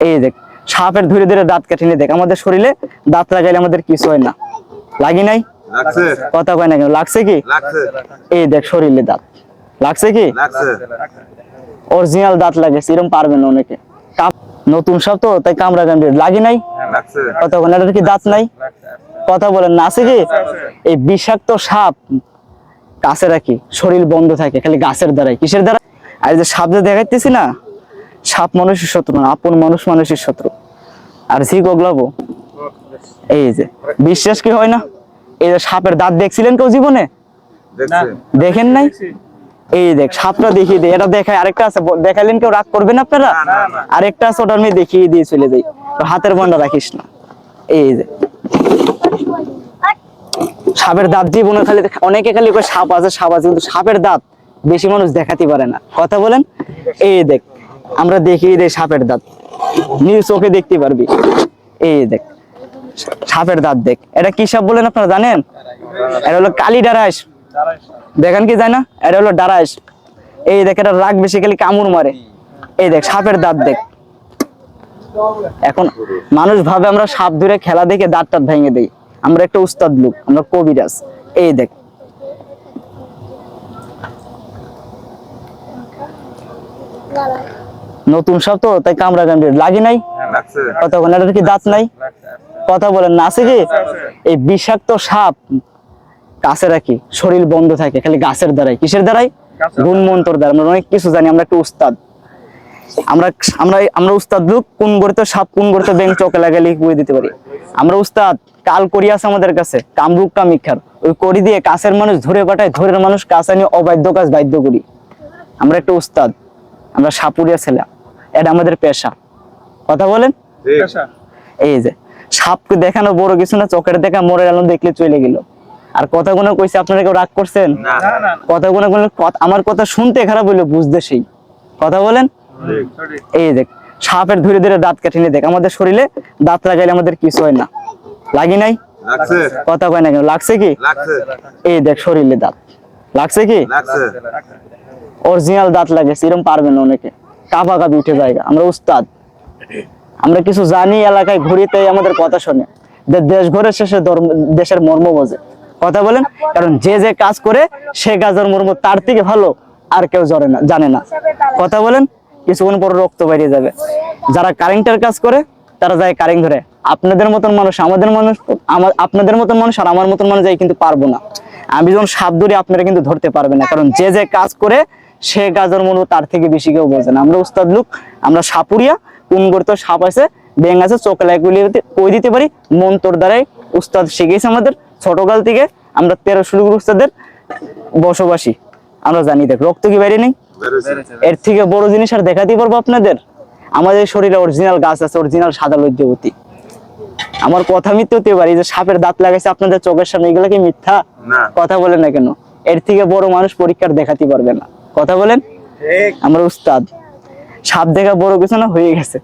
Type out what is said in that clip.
এই দেখ সাপের ধীরে ধীরে দাঁত কেটে নিয়ে দেখ আমাদের শরীরে দাঁত লাগাইলে আমাদের কিছু হয় না। লাগি নাই? কথা কয় না কেন? লাগছে কি? এই দেখ শরীরে দাঁত। লাগছে কি? অরিজিনাল দাঁত লাগেছে এরকম পারবে না অনেকে। নতুন সব তো তাই কামড়া কামড়ি। লাগি নাই? কথা বলেন এটার কি দাঁত নাই? কথা বলেন না আছে কি? এই বিষাক্ত সাপ কাছে রাখি শরীর বন্ধ থাকে খালি গাছের দ্বারাই। কিসের দ্বারা? আর যে সাপ যে দেখাইতেছি না সাপ মানুষের শত্রু না আপন মানুষ মানুষের শত্রু। আর ঝিক ওগলাবো এই যে বিশ্বাস কি হয় না? এই যে সাপের দাঁত দেখছিলেন কেউ জীবনে? দেখেন নাই? এই দেখ সাপটা দেখিয়ে দেয় এটা দেখায় আরেকটা আছে দেখাইলেন কেউ রাগ করবেন আপনারা? আরেকটা আছে ওটা আমি দেখিয়ে দিয়ে চলে যাই। তো হাতের বন্ডা রাখিস না। এই যে। সাপের দাঁত দিয়ে জীবনে খালি অনেকে খালি সাপ আছে সাপ আছে কিন্তু সাপের দাঁত বেশি মানুষ দেখাতে পারে না। কথা বলেন? এই দেখ আমরা দেখিয়ে দেই সাপের দাঁত। নিজ চোখে দেখতে পারবি। এই দেখ, সাপের দাঁত দেখ। এটা কি সাপ বলেন আপনারা, জানেন? এটা হলো কালি ডারাস দেখেন কি যায় না? এটা হলো ডারাস এই দেখ, এটা রাগ বেশি খালি কামড় মারে। এই দেখ, সাপের দাঁত দেখ। এখন মানুষ ভাবে আমরা সাপ ধরে খেলা দেখে দাঁত টাত ভেঙে দেই। আমরা একটা উস্তাদ লোক, আমরা কবিরাজ। এই দেখ। নতুন সব তো তাই কামড়া কামড়ি লাগি নাই। কথা বলেন এটার কি দাঁত নাই? কথা বলেন না আছে কি? এই বিষাক্ত সাপ কাছে রাখি শরীর বন্ধ থাকে খালি গাছের দ্বারাই। কিসের দ্বারাই? গুণ মন্ত্র দ্বারা। আমরা অনেক কিছু জানি আমরা একটা উস্তাদ। আমরা আমরা আমরা উস্তাদ লোক কোন গড়িতে সাপ কোন গড়িতে ব্যাংক চোখে লাগালে বই দিতে পারি? আমরা উস্তাদ কাল করি আছে আমাদের কাছে কামরূপ কামিক্ষার ওই করি দিয়ে কাছের মানুষ ধরে পাঠায় ধরে মানুষ কাছে নিয়ে অবাধ্য কাজ বাধ্য করি। আমরা একটা উস্তাদ আমরা সাপুরিয়া ছেলে। এটা আমাদের পেশা। কথা বলেন? এই যে সাপকে দেখানো বড় কিছু না চোখের দেখা মরে গেল দেখলে চলে গেল। আর কথা কথাগুলো কইছে আপনারা কেউ রাগ করছেন? না। কথাগুলো বলে আমার কথা শুনতে খারাপ হইল বুঝতে সেই। কথা বলেন? ঠিক এই দেখ সাপের ধীরে ধীরে দাঁত কেটে নিয়ে দেখ আমাদের শরীরে দাঁত লাগাইলে আমাদের কিছু হয় না। লাগি নাই? কথা কয় না কেন? লাগছে কি? এই দেখ শরীরে দাঁত। লাগছে কি? অরিজিনাল দাঁত লাগেছে এরকম পারবেন অনেকে। কাপা কাপি উঠে জায়গা। আমরা উস্তাদ। আমরা কিছু জানি, এলাকায় ঘুরিতে আমাদের কথা শোনে। দেশ ঘরের শেষে দেশের মর্ম বোঝে। কথা বলেন? কারণ যে যে কাজ করে, সে কাজের মর্ম তার থেকে ভালো, আর কেউ জরে না, জানে না। কথা বলেন? কিছুক্ষণ পর রক্ত বেরিয়ে যাবে। যারা কারেন্টের কাজ করে, তারা যায় কারেন্ট ধরে। আপনাদের মতন মানুষ, আমাদের মানুষ আমার আপনাদের মতন মানুষ আর আমার মতন মানুষ যাই কিন্তু পারব না। আমি যখন সাপ ধরি, আপনারা কিন্তু ধরতে পারবে না। কারণ যে যে কাজ করে সে কাজের মূল্য তার থেকে বেশি কেউ বোঝে না। আমরা উস্তাদ লোক আমরা সাপুরিয়া কোন করতে সাপ আছে ব্যাং আছে চোখে লাগুলি কই দিতে পারি? মন্তর দ্বারাই উস্তাদ শিখেছে আমাদের। ছোটকাল থেকে আমরা তেরো ষোলো উস্তাদের বসবাসী। আমরা জানি দেখ রক্ত কি বাইরে নেই? এর থেকে বড় জিনিস আর দেখাতেই পারব আপনাদের। আমাদের শরীরে অরিজিনাল গাছ আছে অরিজিনাল সাদা লজ্জবতী। আমার কথা মিথ্যে হতে পারি যে সাপের দাঁত লাগাইছে আপনাদের চোখের সামনে এগুলো কি মিথ্যা? কথা বলে না কেন? এর থেকে বড় মানুষ পরীক্ষার দেখাতে পারবে না। কথা বলেন? আমার উস্তাদ। সাপ দেখা বড় কিছু না হয়ে গেছে।